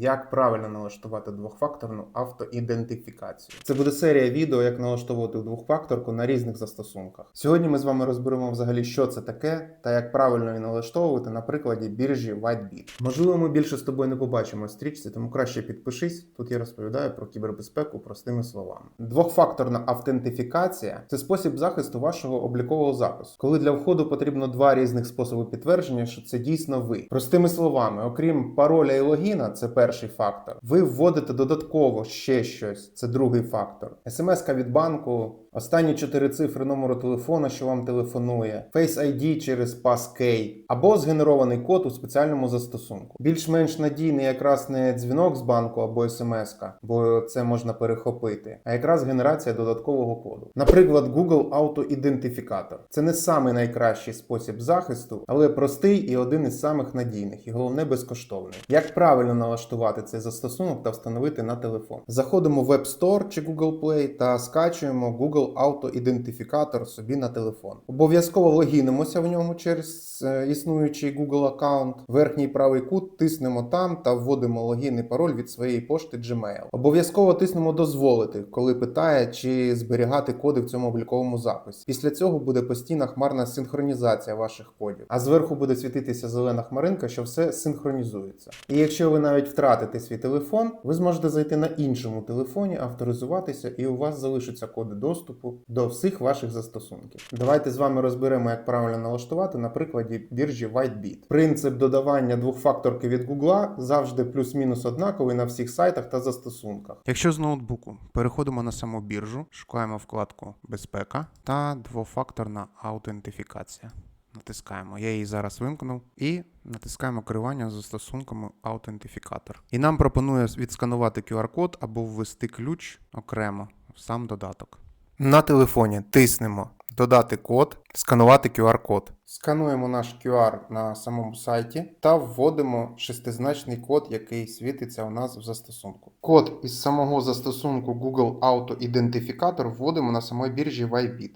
як правильно налаштувати двохфакторну автоідентифікацію. Це буде серія відео, як налаштовувати двохфакторку на різних застосунках. Сьогодні ми з вами розберемо взагалі, що це таке та як правильно її налаштовувати на прикладі біржі WhiteBit. Можливо, ми більше з тобою не побачимо стрічці, тому краще підпишись. Тут я розповідаю про кібербезпеку простими словами. Двохфакторна автентифікація це спосіб захисту вашого облікового запису, коли для входу потрібно два різних способи підтвердження, що це дійсно ви. Простими словами, окрім пароля і логіна, це перший фактор. Ви вводите додатково ще щось, це другий фактор. смс від банку, останні чотири цифри номеру телефона, що вам телефонує, Face ID через Passkey, або згенерований код у спеціальному застосунку. Більш-менш надійний якраз не дзвінок з банку або смс, бо це можна перехопити, а якраз генерація додаткового коду. Наприклад, Google Auto-ідентифікатор. Це не самий найкращий спосіб захисту, але простий і один із самих надійних, і головне безкоштовний. Як правильно налаштувати цей застосунок та встановити на телефон? Заходимо в App Store чи Google Play та скачуємо Google Auto-ідентифікатор собі на телефон. Обов'язково логінимося в ньому через е, існуючий Google аккаунт. Верхній правий кут тиснемо там та вводимо логін і пароль від своєї пошти Gmail. Обов'язково тиснемо дозволити, коли питає, чи зберігати коди в цьому обліковому записі. Після цього буде постійна хмарна синхронізація ваших кодів, а зверху буде світитися зелена хмаринка, що все синхронізується. І якщо ви навіть втратите свій телефон, ви зможете зайти на іншому телефоні, авторизуватися, і у вас залишаться коди доступу до всіх ваших застосунків. Давайте з вами розберемо, як правильно налаштувати на прикладі біржі WhiteBit. Принцип додавання двохфакторки від Google завжди плюс-мінус однаковий на всіх сайтах та застосунках. Якщо з ноутбуку переходимо на саму біржу, шукаємо вкладку Безпека та двофакторна аутентифікація. Натискаємо. Я її зараз вимкнув і натискаємо керування застосунками аутентифікатор. І нам пропонує відсканувати QR-код або ввести ключ окремо в сам додаток. На телефоні тиснемо Додати код, сканувати QR-код. Скануємо наш QR на самому сайті та вводимо шестизначний код, який світиться у нас в застосунку. Код із самого застосунку Google Auto ідентифікатор вводимо на самій біржі YBit.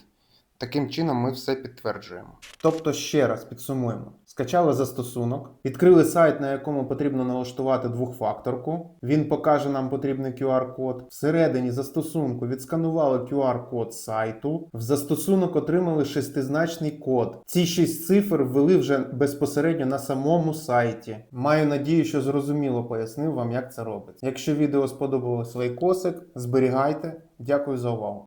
Таким чином ми все підтверджуємо. Тобто, ще раз підсумуємо: скачали застосунок, відкрили сайт, на якому потрібно налаштувати двохфакторку. Він покаже нам потрібний QR-код. Всередині застосунку відсканували QR-код сайту. В застосунок отримали шестизначний код. Ці шість цифр ввели вже безпосередньо на самому сайті. Маю надію, що зрозуміло пояснив вам, як це робиться. Якщо відео сподобалось лайкосик, зберігайте. Дякую за увагу.